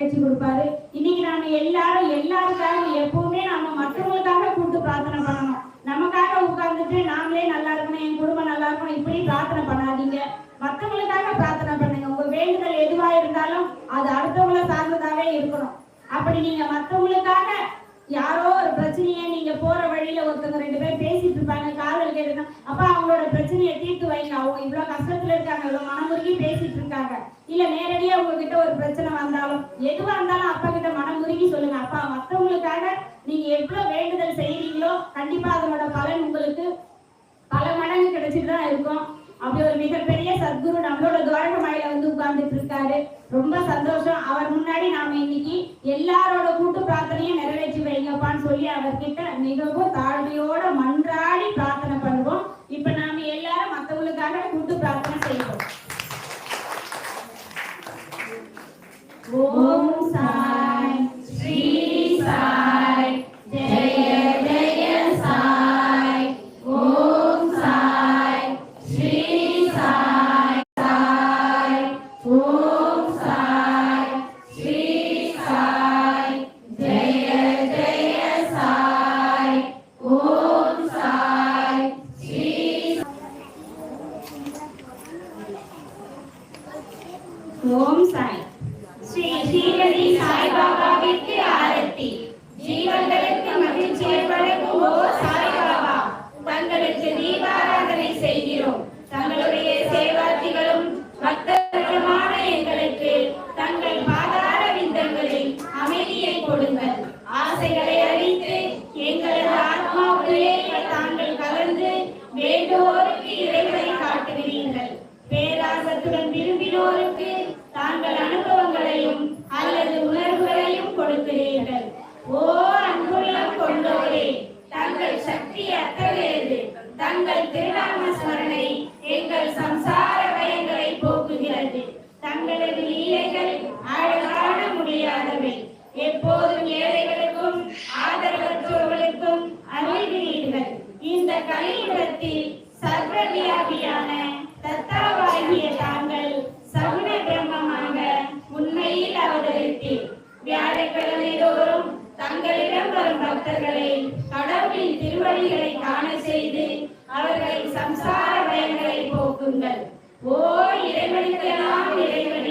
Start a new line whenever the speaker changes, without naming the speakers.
பேச்சு கொடுப்பாரு. இன்னைக்கு நாம எல்லாரும் எல்லாருக்காக எப்பவுமே நாம மற்றவங்களுக்காக கூட்டு பிரார்த்தனை பண்ணணும். நமக்காக உட்கார்ந்துட்டு நாமளே நல்லா இருக்கணும் என் குடும்பம் நல்லா இருக்கணும் இப்படி பிரார்த்தனை பண்ணாதீங்க. மற்றவங்களுக்காக பிரார்த்தனை பண்ணுங்க. உங்க வேண்டுதல் எதுவா இருந்தாலும் அது அடுத்தவங்கள சார்ந்ததாவே இருக்கணும். அப்படி நீங்க மற்றவங்களுக்காக யாரோ ஒரு பிரச்சனையை நீங்க போற வழியில ஒருத்தவங்க ரெண்டு பேரும் பேசிட்டு இருப்பாங்க காதல் கேட்டுனா அப்ப அவங்களோட பிரச்சனையை தீர்த்து வைங்க. அவங்க இவ்வளவு கஷ்டத்துல இருக்காங்க இவ்வளவு மனமுருகி பேசிட்டு இருக்காங்க. இல்ல நேரடியா உங்ககிட்ட ஒரு பிரச்சனை வந்தாலும் எதுவா இருந்தாலும் அப்பா கிட்ட மனம் உருகி சொல்லுங்க. அப்பா மற்றவங்களுக்காக நீங்க எவ்வளவு வேண்டுதல் செய்யறீங்களோ கண்டிப்பா அதனோட பலன் உங்களுக்கு பல மடங்கு கிடைச்சிட்டு தான் இருக்கும். அப்படி ஒரு மிகப்பெரிய சத்குரு நம்மளோட துவாரக மலையில வந்து உட்கார்ந்துட்டு இருக்காரு. ரொம்ப சந்தோஷம். அவர் முன்னாடி நாம இன்னைக்கு எல்லாரோட கூட்டு பிரார்த்தனையும் நிறைவேற்றி வைங்கப்பான்னு சொல்லி அவர்கிட்ட மிகவும் தாழ்மையோட மண் vốn sai, suy sai đề đề sai. Vốn sai, suy sai sai. Vốn sai, suy sai đề đề sai. Vốn sai, suy vốn sai. Sri Shirdi சாய்பாபாவிற்கு ஆரத்தி ஓ சாய்பாபா தங்களுக்கு தீபாராதனை செய்கிறோம் தங்களுடைய சேவார்த்திகளும் பக்தர்களுமான எங்களுக்கு தங்கள் பாதார விந்தங்களில் அமைதியை கொடுங்கள் ஆசைகளை அறிந்து எங்களது ஆத்மாவுக்குள்ளே தாங்கள் கலந்து வேண்டுவோருக்கு இறைவனை காட்டுகிறீர்கள். பேராசத்துடன் விரும்பினோருக்கு விடுகிறீர்கள் ஓர் அங்குள்ளம் கொண்டோரே தங்கள் சக்தி அத்தகையது. தங்கள் திருநாம ஸ்மரணை எங்கள் சம்சார பயங்களை போக்குகிறது. தங்களது லீலைகள் அழகான முடியாதவை. எப்போதும் ஏழைகளுக்கும் ஆதரவற்றோர்களுக்கும் அருள்கிறீர்கள் இந்த கலையிடத்தில் சர்வவியாபியான தத்தாவாகிய தாங்கள் சகுன பிரம்ம ஓ இறைவனுக்கெல்லாம் இறைவன்.